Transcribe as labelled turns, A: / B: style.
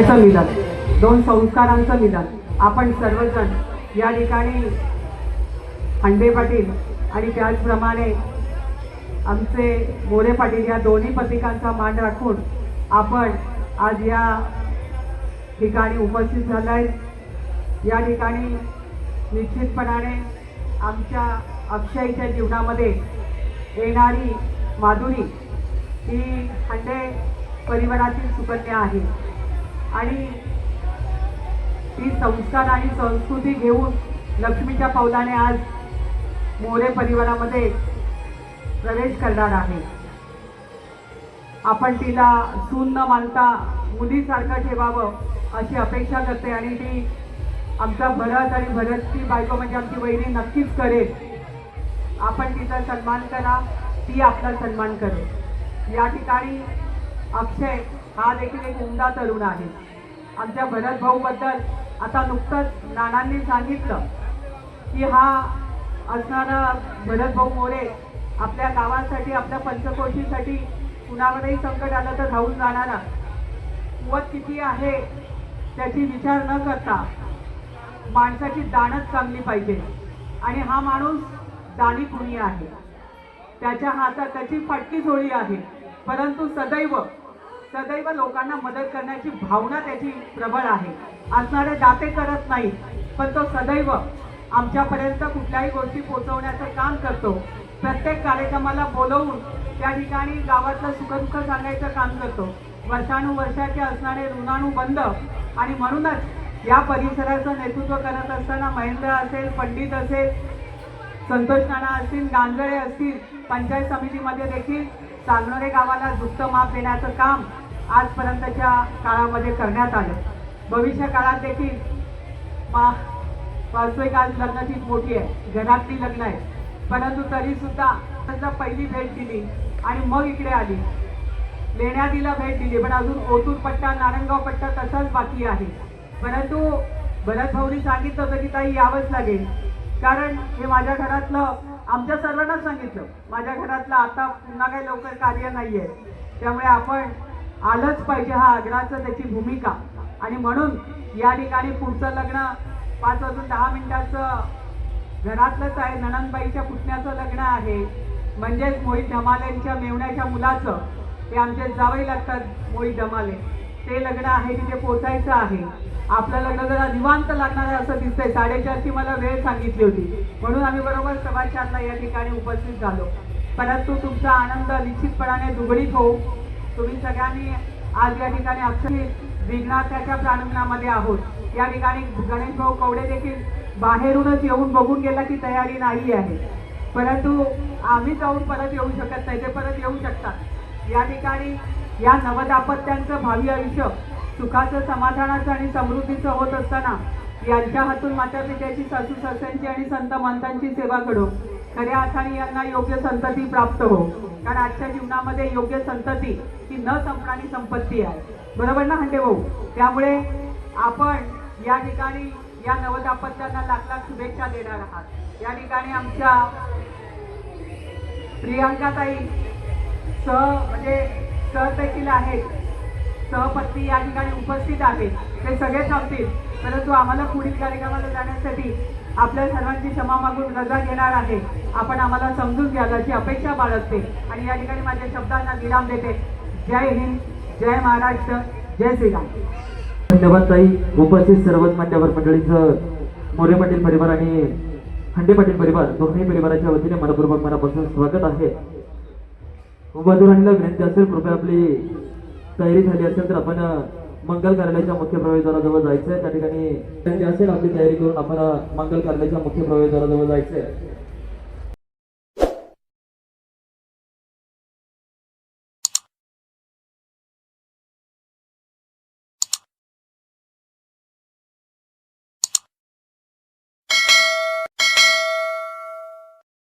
A: विचारांचं मिलन दोन संस्कारांचं मिलन आपण सर्वजण या ठिकाणी अंडे पाटील आणि त्याचप्रमाणे आमचे मोरे पाटील या दोन्ही पत्रिकांचा मान राखून आपण आज या ठिकाणी उपस्थित झाला आहे या ठिकाणी निश्चितपणाने आमच्या अक्षयच्या जीवनामध्ये येणारी माधुरी ही हंडे परिवारातील सुकन्या आहे. आणि ती संस्कार आणि संस्कृती घेऊन लक्ष्मीच्या पावलाने आज मोरे परिवारामध्ये प्रवेश करणार आहे. आपण तिला सून न मानता मुलीसारखं ठेवावं अशी अपेक्षा करते आणि ती आमचा भरत आणि भरतची बायको म्हणजे आमची बहिणी नक्कीच करेल. आपण तिचा सन्मान करा ती आपला सन्मान करेल. या ठिकाणी अक्षय हा देखील एक उमदा तरुण आहे. आमच्या भरत भाऊबद्दल आता नुकतंच नानांनी सांगितलं की हा असणारा भरत भाऊ मोरे आपल्या गावासाठी आपल्या पंचकोशीसाठी कुणावरही संकट आलं तर धावून जाणारा कुवत किती आहे त्याची विचार न करता माणसाची दाणच चांगली पाहिजे. आणि हा माणूस दाणी कुणी आहे? त्याच्या हातात त्याची फाटकी झोळी आहे. परंतु सदैव सदैव लोकांना मदत करण्याची भावना त्याची प्रबळ आहे. असणारे दाते करत नाही पण तो सदैव आमच्यापर्यंत कुठल्याही गोष्टी पोचवण्याचं काम करतो. प्रत्येक कार्यक्रमाला बोलवून त्या ठिकाणी गावातलं सुखदुःख सांगायचं काम करतो. वर्षानुवर्षाचे असणारे ऋणानुबंध आणि म्हणूनच या परिसराचं नेतृत्व करत असताना महेंद्र असेल पंडित असेल संतोष नाना असतील गांजळे असतील पंचायत समितीमध्ये देखील सांगणारे गावाला दुप्त माप देण्याचं काम आजपर्यंतच्या काळामध्ये करण्यात आलं. भविष्य काळात देखील मा वास्तविक आज लग्नाची मोठी आहे. घरातली लग्न आहे. परंतु तरी सुद्धा त्यांना पहिली भेट दिली आणि मग इकडे आली. लेण्यादीला भेट दिली पण अजून ओतूर पट्टा नारंगाव पट्टा तसाच बाकी आहे. परंतु भरत भाऊनी सांगितलं होतं की ताई यावंच लागेल. कारण हे माझ्या घरातलं आमच्या सर्वांनाच सांगितलं. माझ्या घरातलं आता पुन्हा काही लवकर कार्य नाही आहे त्यामुळे आपण आलंच पाहिजे हा आग्रहाचं त्याची भूमिका. आणि म्हणून या ठिकाणी पुढचं लग्न पाच वाजून दहा मिनिटाचं घरातलंच आहे नणनबाईच्या पुतण्याचं लग्न आहे. म्हणजेच मोहित धमालेंच्या मेवण्याच्या मुलाचं ते आमचे जावई लागतात मोहित धमाले. ते लग्न आहे तिथे पोचायचं आहे. आपलं लग्न जरा निवांत लागणार आहे असं दिसतंय. साडेचारची मला वेळ सांगितली होती. म्हणून आम्ही बरोबर सभाचारला या ठिकाणी उपस्थित झालो. परंतु तुमचा आनंद निश्चितपणाने दुगडीत होऊ. तुम्ही सगळ्यांनी आज या ठिकाणी अक्षय विघ्नाथाच्या प्रांगणामध्ये आहोत. या ठिकाणी गणेश भाऊ कवडे देखील बाहेरूनच येऊन बघून गेला की तयारी नाही आहे. परंतु आम्ही जाऊन परत येऊ शकत नाही ते परत येऊ शकतात. या ठिकाणी या नवदापत्यांचं भावी आयुष्य सुखाचं समाधानाचं आणि समृद्धीचं होत असताना यांच्या हातून माता पित्याची सासू सासऱ्यांची आणि संत मंतांची सेवा घडो. खऱ्या अर्थाने यांना योग्य संतती प्राप्त हो. कारण आजच्या जीवनामध्ये योग्य संतती ही न संपणारी संपत्ती आहे. बरोबर ना हंडे भाऊ? त्यामुळे आपण या ठिकाणी या नवदापत्यांना लाख लाख शुभेच्छा देणार आहात. या ठिकाणी आमच्या प्रियांकाताई सह म्हणजे सह देखील आहेत. सहपत्नी या ठिकाणी उपस्थित आहेत. ते सगळे थांबतील. परंतु आम्हाला पुढील कार्यक्रमाला जाण्यासाठी आपल्या सर्वांची क्षमा मागून रजा घेणार आहे. आपण आम्हाला समजून घ्याल अशी अपेक्षा बाळगते. आणि या ठिकाणी माझ्या शब्दांना विराम देते. जय हिंद जय महाराष्ट्र जय श्रीराम.
B: धन्यवाद ताई. उपस्थित सर्वच मान्यवर मंडळींचं मोरे पाटील परिवार आणि खंडे पाटील परिवार दोन्ही परिवाराच्या वतीने मनपूर्वक मनापासून स्वागत आहे. उमेदवारांना विनंती असेल कृपया आपली तयारी झाली असेल तर आपण मंगल कार्यालयाच्या मुख्य प्रवेशद्वाराजवळ जायचंय. त्या ठिकाणी असेल आपली तयारी करून आपण मंगल कार्यालयाच्या मुख्य प्रवेशद्वाराजवळ जायचंय.